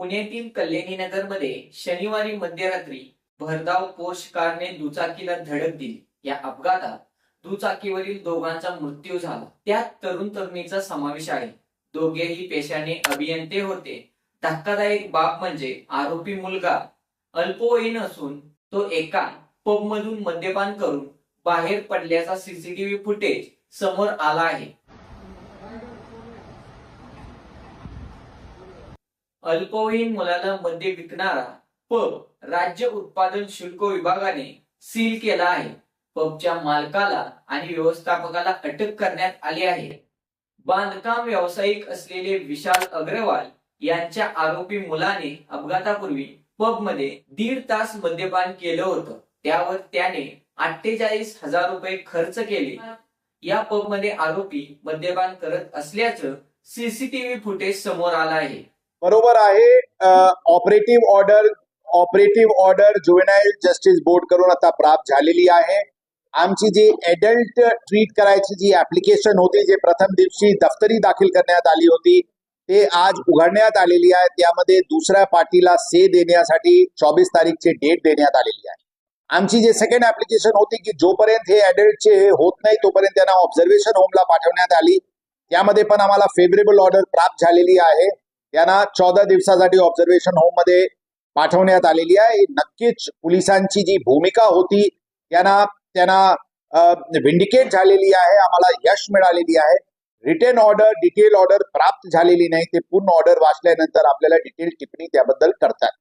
पुण्यातील कल्याणी नगरमध्ये शनिवारी मध्यरात्री भरधाव पोष कारने दुचाकीला धडक दिली. या अपघातात दुचाकीवरील दोघांचा मृत्यू झाला. त्यात तरुण तरुणीचा समावेश आहे. दोघेही पेशाने अभियंते होते. धक्कादायक बाब म्हणजे आरोपी मुलगा अल्पवयीन असून तो एका पब मधून मद्यपान करून बाहेर पडल्याचा सीसीटीव्ही फुटेज समोर आला आहे. अल्पवयीन मुलांना मद्य विकणारा पब राज्य उत्पादन शुल्क विभागाने सील केला आहे. पबच्या मालकाला आणि व्यवस्थापकाला अटक करण्यात आली आहे. बांधकाम व्यावसायिक असलेले विशाल अग्रवाल यांच्या आरोपी मुलाने अपघातापूर्वी पबमध्ये दीड तास मद्यपान केलं होतं. त्यावर त्याने अठ्ठेचाळीस हजार रुपये खर्च केले. या पबमध्ये आरोपी मद्यपान करत असल्याचं सीसीटीव्ही फुटेज समोर आलं आहे. बरोबर आहे. Operative order operative order juvenile justice board करून आता प्राप्त झालेली आहे. आमची जी एडल्ट ट्रीट करायची जी ऍप्लिकेशन होती जे प्रथम दिवशी दफ्तरी दाखल करण्यात आली होती ते आज उघडण्यात आलेली आहे. त्यामध्ये दुसऱ्या पार्टीला से देण्यासाठी चोवीस तारीखची डेट देण्यात आलेली आहे. आमची जे सेकंड ऍप्लिकेशन होती की जोपर्यंत हे अडल्टचे होत नाही तोपर्यंत त्यांना ऑब्झर्वेशन होमला पाठवण्यात आली. त्यामध्ये पण आम्हाला फेवरेबल ऑर्डर प्राप्त झालेली आहे. त्यांना चौदा दिवसासाठी ऑब्झर्वेशन होममध्ये पाठवण्यात आलेली आहे. नक्कीच पोलिसांची जी भूमिका होती त्यांना त्यांना व्हिंडिकेट झालेली आहे. आम्हाला यश मिळालेली आहे. रिटर्न ऑर्डर डिटेल ऑर्डर प्राप्त झालेली नाही. ते पूर्ण ऑर्डर वाचल्यानंतर आपल्याला डिटेल टिप्पणी त्याबद्दल करतात